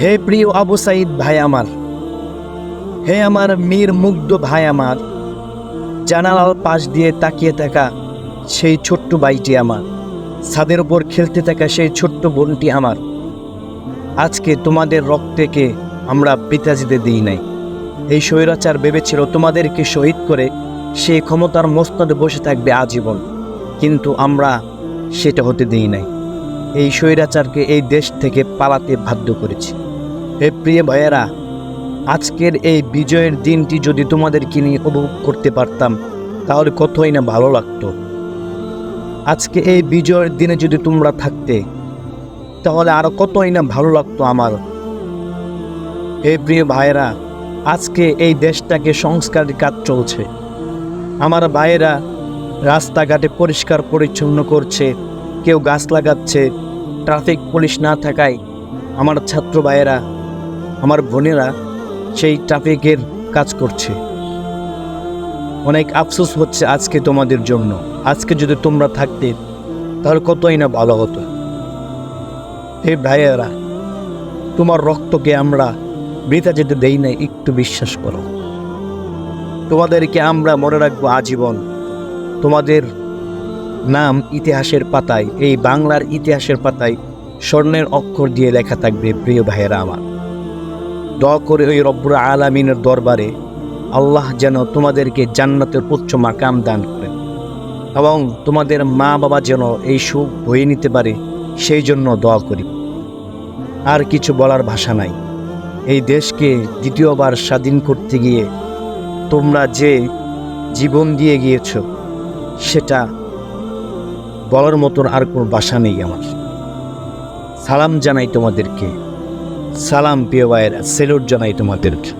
হে প্রিয় আবু সাইদ ভাই আমার, হে আমার মীর মুগ্ধ ভাই আমার, জানালার পাশ দিয়ে তাকিয়ে থাকা সেই ছোট্ট ভাইটি আমার, ছাদের ওপর খেলতে থাকা সেই ছোট্ট বোনটি আমার। আজকে তোমাদের রক্তকে আমরা পিতাজিতে দিই নাই। এই স্বৈরাচার ভেবেছিল তোমাদেরকে শহীদ করে সেই ক্ষমতার মস্তদে বসে থাকবে আজীবন, কিন্তু আমরা সেটা হতে দিই নাই। এই স্বৈরাচারকে এই দেশ থেকে পালাতে বাধ্য করেছি। হে প্রিয় ভাইয়েরা, আজকের এই বিজয়ের দিনটি যদি তোমাদেরকে নিয়ে উপভোগ করতে পারতাম, তাহলে কতই না ভালো লাগতো। আজকে এই বিজয়ের দিনে যদি তোমরা থাকতে, তাহলে আরও কতই না ভালো লাগতো আমার। হে প্রিয় ভাইয়েরা, আজকে এই দেশটাকে সংস্কারের কাজ চলছে। আমার ভাইয়েরা রাস্তাঘাটে পরিষ্কার পরিচ্ছন্ন করছে, কেউ গাছ লাগাচ্ছে, ট্রাফিক পুলিশ না থাকায়। আমার ছাত্র ভাইয়েরা আমার বোনেরা সেই ট্রাফিকের কাজ করছে। অনেক আফসোস হচ্ছে আজকে তোমাদের জন্য। আজকে যদি তোমরা থাকতে, তাহলে কতই না ভালো হতো। হে ভাইয়েরা, তোমার রক্তকে আমরা বৃথা যেতে দেই না একটু বিশ্বাস করো। তোমাদেরকে আমরা মনে রাখব আজীবন। তোমাদের নাম ইতিহাসের পাতায়, এই বাংলার ইতিহাসের পাতায় স্বর্ণের অক্ষর দিয়ে লেখা থাকবে, প্রিয় ভাইয়েরা আমার। দয়া করে ওই রব্বুর আলামিনের দরবারে আল্লাহ যেন তোমাদেরকে জান্নাতের উচ্চ মাকাম দান করেন এবং তোমাদের মা বাবা যেন এই সুখ বয়ে নিতে পারে, সেই জন্য দোয়া করি। আর কিছু বলার ভাষা নাই। এই দেশকে দ্বিতীয়বার স্বাধীন করতে গিয়ে তোমরা যে জীবন দিয়ে গিয়েছ, সেটা বলার মতন আর কোনো ভাষা নেই আমার। সালাম জানাই তোমাদেরকে। সালাম প্রিয় সেলুট জানাই তোমাদেরকে